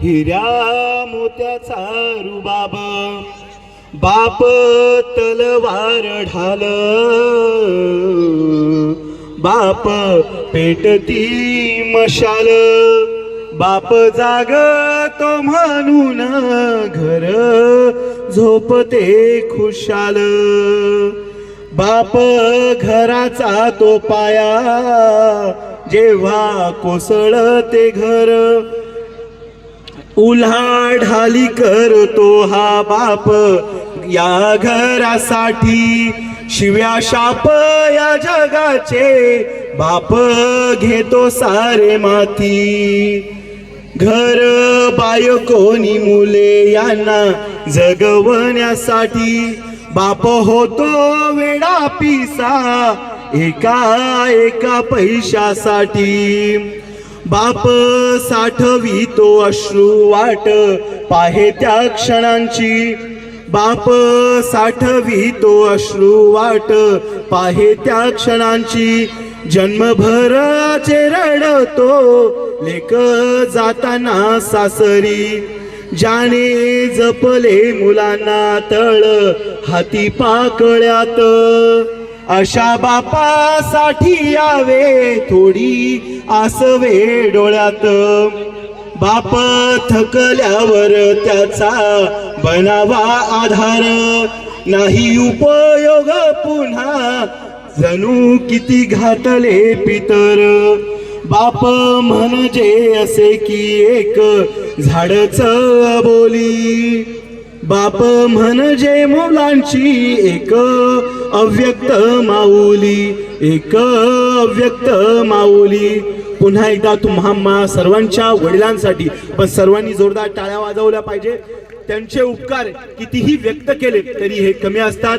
हिऱ्या मोत्याचा रुबाब बाप तलवार ढाल. बाप पेटती मशाल. बाप जाग तो म्हणून घर. झोपते खुशाल. बाप घराचा तो पाया. जेव्हा कोसळते घर. उल्हाढाली करतो हा बाप. या घरासाठी शिव्या शाप या जगाचे बाप घेतो सारे माती. घर बायकोनी मुले यांना जगवण्यासाठी बाप होतो वेडा पिसा. एका एका पैशासाठी बाप साठवितो अश्रू वाट पाहे त्या क्षणांची. बाप साठवितो अश्रू वाट पाहे त्या क्षणांची. जन्मभराचे रडतो लेक जाताना सासरी. जाणे जपले मुलांना तळ हाती पाकळ्यात. अशा बापासाठी यावे थोडी आसवे डोळ्यात बाप थकल्यावर त्याचा बनावा आधार. नाही उपयोग पुन्हा जणू किती घातले पितर. बाप म्हणजे असे की एक झाडच बोली. बाप म्हणजे मुलांची एक अव्यक्त माऊली एक अव्यक्त माऊली. पुन्हा एकदा तुम्हा सर्वांच्या वडिलांसाठी पण सर्वांनी जोरदार टाळ्या वाजवल्या पाहिजे. त्यांचे उपकार कितीही व्यक्त केले तरी हे कमी असतात.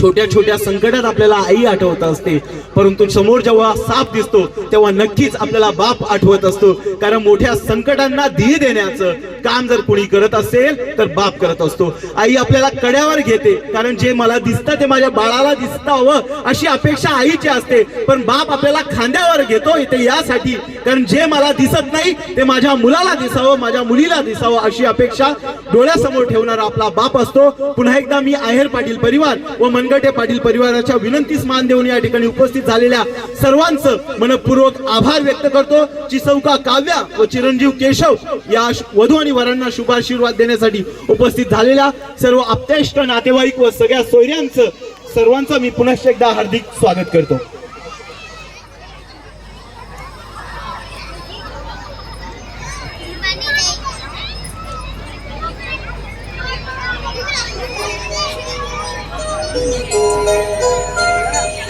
छोट्या छोट्या संकटात आपल्याला आई आठवत असते. परंतु समोर जेव्हा साप दिसतो तेव्हा नक्कीच आपल्याला बाप आठवत असतो. कारण मोठ्या संकटांना धीर देण्याचं काम जर कोणी करत असेल तर बाप करत असतो. आई आपल्याला कड्यावर घेते कारण जे मला दिसतं ते माझ्या बाळाला दिसतावं अशी अपेक्षा आईची असते. पण बाप आपल्याला खांद्यावर घेतो इथे यासाठी. कारण जे मला दिसत नाही ते माझ्या मुलाला दिसावं माझ्या मुलीला दिसावं अशी अपेक्षा डोळ्यासमोर ठेवणारा आपला बाप असतो. पुन्हा एकदा मी आहेर पाटील परिवार व मनगटे पाटील परिवाराच्या विनंतीस मान देऊन या ठिकाणी उपस्थित झालेल्या सर्वांचं मनपूर्वक आभार व्यक्त करतो. चिसौका काव्या व चिरंजीव केशव या वधू आणि वरांना शुभाशीर्वाद देण्यासाठी उपस्थित झालेल्या सर्व आप्तेष्ट नातेवाईक व सगळ्या सोयऱ्यांचं सर्वांचं मी पुनश्च एकदा हार्दिक स्वागत करतो